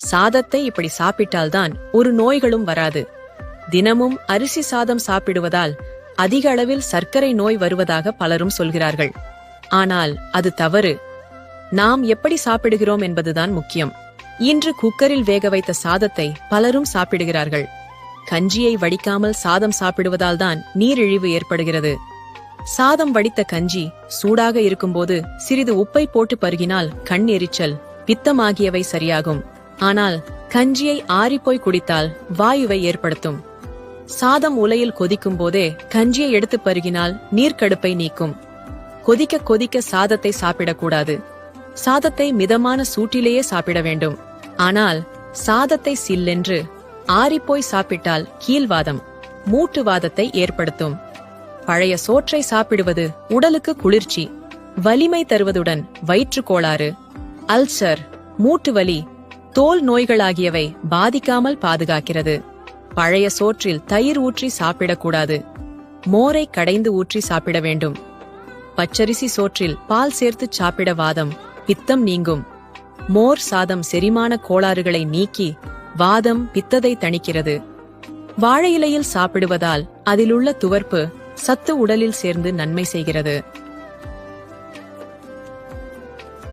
சாதத்தை இப்படி சாப்பிட்டால்தான் ஒரு நோய்களும் வராது. தினமும் அரிசி சாதம் சாப்பிடுவதால் அதிக அளவில் சர்க்கரை நோய் வருவதாக பலரும் சொல்கிறார்கள். ஆனால் அது தவறு. நாம் எப்படி சாப்பிடுகிறோம் என்பதுதான் முக்கியம். இன்று குக்கரில் வேக வைத்த சாதத்தை பலரும் சாப்பிடுகிறார்கள். கஞ்சியை வடிக்காமல் சாதம் சாப்பிடுவதால் தான் நீரிழிவு ஏற்படுகிறது. சாதம் வடித்த கஞ்சி சூடாக இருக்கும்போது சிறிது உப்பை போட்டு பருகினால் கண் எரிச்சல் பித்தம் ஆகியவை சரியாகும். ஆனால் கஞ்சியை ஆறிப்போய் குடித்தால் வாயுவை ஏற்படுத்தும். சாதம் உலையில் கொதிக்கும் போதே கஞ்சியை எடுத்து பருகினால் நீர்க்கடுப்பை நீக்கும். கொதிக்க கொதிக்க சாதத்தை சாப்பிடக்கூடாது. சாதத்தை மிதமான சூட்டிலேயே சாப்பிட வேண்டும். ஆனால் சாதத்தை சில்லென்று ஆறிப்போய் சாப்பிட்டால் கீழ்வாதம் மூட்டுவாதத்தை ஏற்படுத்தும். பழைய சோற்றை சாப்பிடுவது உடலுக்கு குளிர்ச்சி வலிமை தருவதுடன் வயிற்று கோளாறு அல்சர் மூட்டு வலி தோல் நோய்களாகியவை பாதிக்காமல் பாதுகாக்கிறது. பழைய சோற்றில் தயிர் ஊற்றி சாப்பிடக்கூடாது. மோரை கடைந்து ஊற்றி சாப்பிட வேண்டும். பச்சரிசி சோற்றில் பால் சேர்த்து சாப்பிட வாதம் பித்தம் நீங்கும். மோர் சாதம் செரிமான கோளாறுகளை நீக்கி வாதம் பித்ததை தணிக்கிறது. வாழை இலையில் சாப்பிடுவதால் அதிலுள்ள துவர்ப்பு சத்து உடலில் சேர்ந்து நன்மை செய்கிறது.